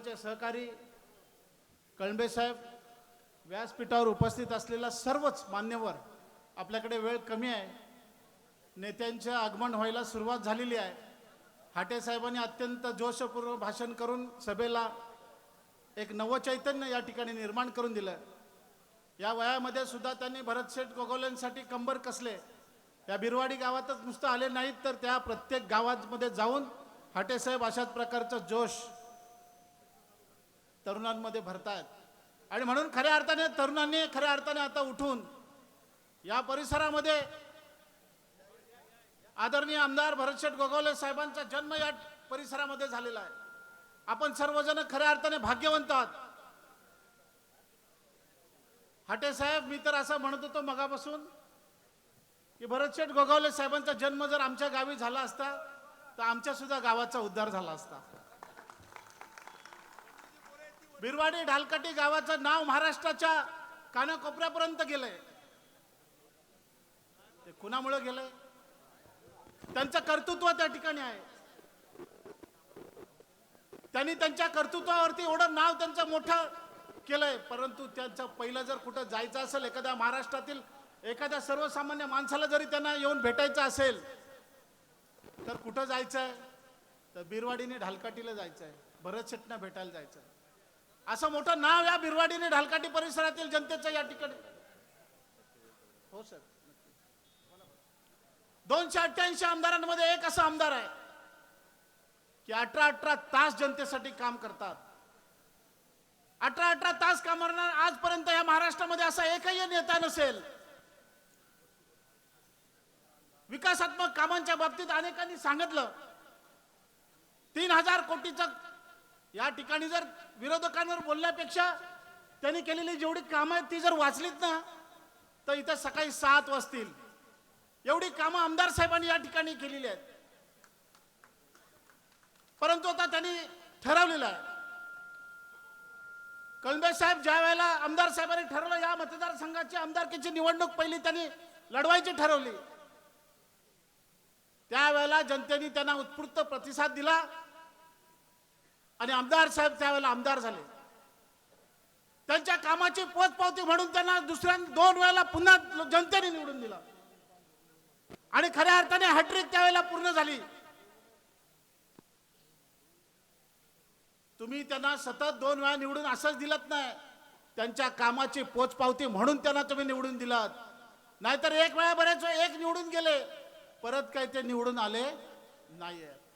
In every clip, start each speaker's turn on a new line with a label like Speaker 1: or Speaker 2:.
Speaker 1: मंडळाचे सहकारी कळंबेसाहेब व्यासपीठावर उपस्थित असलेला सर्वच मान्यवर आपल्याकडे वेळ कमी आहे. नेत्यांचे आगमन व्हायला सुरुवात झालेली आहे. हाटे साहेबांनी अत्यंत जोशपूर्व भाषण करून सभेला एक नवचैतन्य या ठिकाणी निर्माण करून दिलं. या वयामध्ये सुद्धा त्यांनी भरतशेठ गोगोलेंसाठी कंबर कसले या बिरवाडी गावातच नुसतं आले नाहीत तर त्या प्रत्येक गावामध्ये जाऊन हाटेसाहेब अशाच प्रकारचा जोश तरुणांमध्ये भरतायत. आणि म्हणून खऱ्या अर्थाने तरुणांनी खऱ्या अर्थाने आता उठून या परिसरामध्ये आदरणीय आमदार भरतशेठ गोगावले साहेबांचा जन्म या परिसरामध्ये झालेला आहे. आपण सर्वजण खऱ्या अर्थाने भाग्यवंत आहात. हाटे साहेब मी तर असं म्हणत होतो मगापासून की भरतशेठ गोगावले साहेबांचा जन्म जर आमच्या गावी झाला असता तर आमच्या सुद्धा गावाचा उद्धार झाला असता. बिरवाडी ढालकाटी गावाचं नाव महाराष्ट्राच्या कानाकोपऱ्यापर्यंत गेलंय. ते कुणामुळे गेलंय. त्यांचं कर्तृत्व त्या ठिकाणी आहे. त्यांनी त्यांच्या कर्तृत्वावरती एवढं नाव त्यांचं मोठं केलंय. परंतु त्यांचं पहिलं जर कुठं जायचं असेल एखाद्या महाराष्ट्रातील एखाद्या सर्वसामान्य माणसाला जरी त्यांना येऊन भेटायचं असेल तर कुठं जायचंय? तर बिरवाडीने ढालकाटीला जायचंय. भरत शेटना भेटायला जायचंय. असं मोठं नाव या बिरवाडीने ढालकाटी परिसरातील जनतेचं या ठिकाणी. हो सर. दोनशे अठ्ठ्याऐंशी आमदारांमध्ये एक असा आमदार आहे की अठरा अठरा तास जनतेसाठी काम करतात. अठरा अठरा तास काम करणार आजपर्यंत या महाराष्ट्रामध्ये असा एकही नेता नसेल. विकासात्मक कामांच्या बाबतीत अनेकांनी सांगितलं तीन हजार कोटीचं या ठिकाणी जर विरोधकांवर बोलण्यापेक्षा त्यांनी केलेली जेवढी कामं आहेत ती जर वाचलीत ना तर इथं सकाळी सात वाजतील. एवढी कामं आमदार साहेबांनी या ठिकाणी केलेली आहेत. परंतु आता त्यांनी ठरवलेलं आहे. कळंबे साहेब ज्या वेळेला आमदार साहेबांनी ठरवलं या मतदारसंघाची आमदारकीची निवडणूक पहिली त्यांनी लढवायची ठरवली. त्यावेळेला जनतेने त्यांना उत्स्फूर्त प्रतिसाद दिला. आणि आमदार साहेब त्यावेळेला आमदार झाले. त्यांच्या कामाची पोचपावती म्हणून त्यांना दुसऱ्या दोन वेळेला पुन्हा जनतेने निवडून दिला. आणि खऱ्या अर्थाने हॅट्रिक त्यावेळेला पूर्ण झाली. तुम्ही त्यांना सतत दोन वेळा निवडून असंच दिलत नाही. त्यांच्या कामाची पोचपावती म्हणून त्यांना तुम्ही निवडून दिलात. नाहीतर एक वेळा बरेच एक निवडून गेले. परत काही ते निवडून आले नाहीये.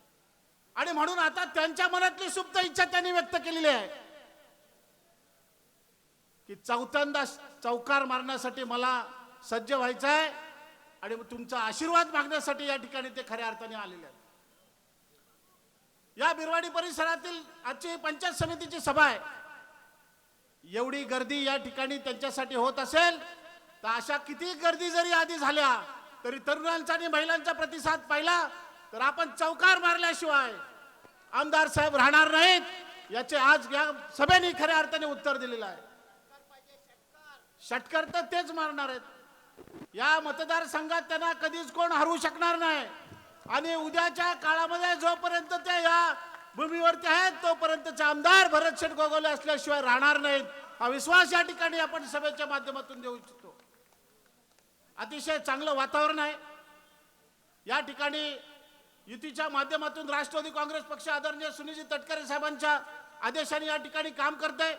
Speaker 1: आणि म्हणून आता त्यांच्या मनातली सुप्त इच्छा त्यांनी व्यक्त केलेली आहे. की चौथ्यांदा चौकार मारण्यासाठी मला सज्ज व्हायचं आहे आणि तुमचा आशीर्वाद मागण्यासाठी या ठिकाणी ते खऱ्या अर्थाने आलेले आहेत. या बिरवाडी परिसरातील आजची पंचायत समितीची सभा आहे. एवढी गर्दी या ठिकाणी त्यांच्यासाठी होत असेल तर अशा किती गर्दी जरी आधी झाल्या तरी तरुणांचा आणि महिलांचा प्रतिसाद पाहिला तर आपण चौकार मारल्याशिवाय आमदार साहेब राहणार नाहीत याचे आज या सभेने खऱ्या अर्थाने उत्तर दिलेलं आहे. षटकर तर तेच मारणार आहेत. या मतदारसंघात त्यांना कधीच कोण हरवू शकणार नाही. आणि उद्याच्या काळामध्ये जोपर्यंत ते या भूमीवरती आहेत तोपर्यंतचे आमदार भरत शेठ गोगोले असल्याशिवाय राहणार नाहीत. हा विश्वास या ठिकाणी आपण सभेच्या माध्यमातून देऊ इच्छितो. अतिशय चांगलं वातावरण आहे. या ठिकाणी युतीच्या माध्यमातून राष्ट्रवादी काँग्रेस पक्ष आदरणीय सुनिजी तटकरे साहेबांच्या आदेशाने या ठिकाणी काम करते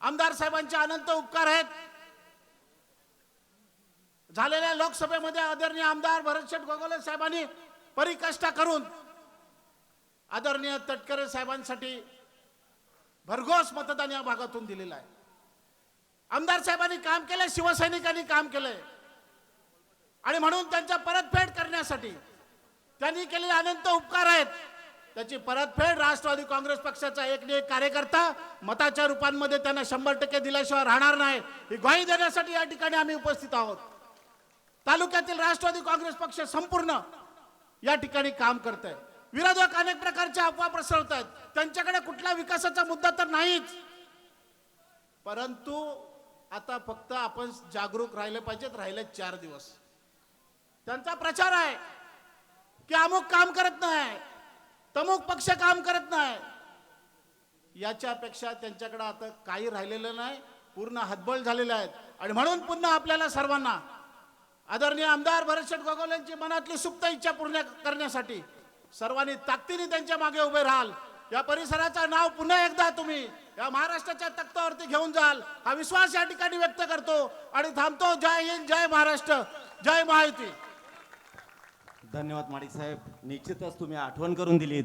Speaker 1: आमदार साहेबांचे अनंत उपकार आहेत. झालेल्या लोकसभेमध्ये आदरणीय आमदार भरतशेठ गोगोले साहेबांनी परिकष्टा करून आदरणीय तटकरे साहेबांसाठी भरघोस मतदान या भागातून दिलेलं आहे. आमदार साहेबांनी काम केलंय शिवसैनिकांनी काम केलंय. आणि म्हणून त्यांच्या परतफेड करण्यासाठी त्यांनी केलेले अनंत उपकार आहेत. त्याची परतफेड राष्ट्रवादी काँग्रेस पक्षाचा एक एक कार्यकर्ता मताच्या रूपांमध्ये त्यांना शंभर टक्के दिल्याशिवाय राहणार नाही. ही ग्वाही देण्यासाठी या ठिकाणी आम्ही उपस्थित आहोत. तालुक्यातील राष्ट्रवादी काँग्रेस पक्ष संपूर्ण या ठिकाणी काम करत आहे विरोधक अनेक प्रकारच्या अफवा प्रसरवत आहेत त्यांच्याकडे कुठला विकासाचा मुद्दा तर नाहीच. परंतु आता फक्त आपण जागरूक राहिले पाहिजेत राहिले चार दिवस. त्यांचा प्रचार आहे. की अमुक काम करत नाही तमुक पक्ष काम करत नाही. याच्यापेक्षा त्यांच्याकडे आता काही राहिलेलं नाही पूर्ण हतबल झालेले आहेत. आणि म्हणून पुन्हा आपल्याला सर्वांना आदरणीय आमदार भरतशेठ गोगोल यांची मनातली सुप्त इच्छा पूर्ण करण्यासाठी सर्वांनी ताकदीने त्यांच्या मागे उभे राहाल. या परिसराचं नाव पुन्हा एकदा तुम्ही या महाराष्ट्राच्या तख्तावरती घेऊन जाल. हा विश्वास या ठिकाणी व्यक्त करतो. आणि थांबतो. जय हिंद जय महाराष्ट्र. जय महायुती.
Speaker 2: धन्यवाद माडिक साहेब निश्चितच तुम्ही आठवण करून दिलीत.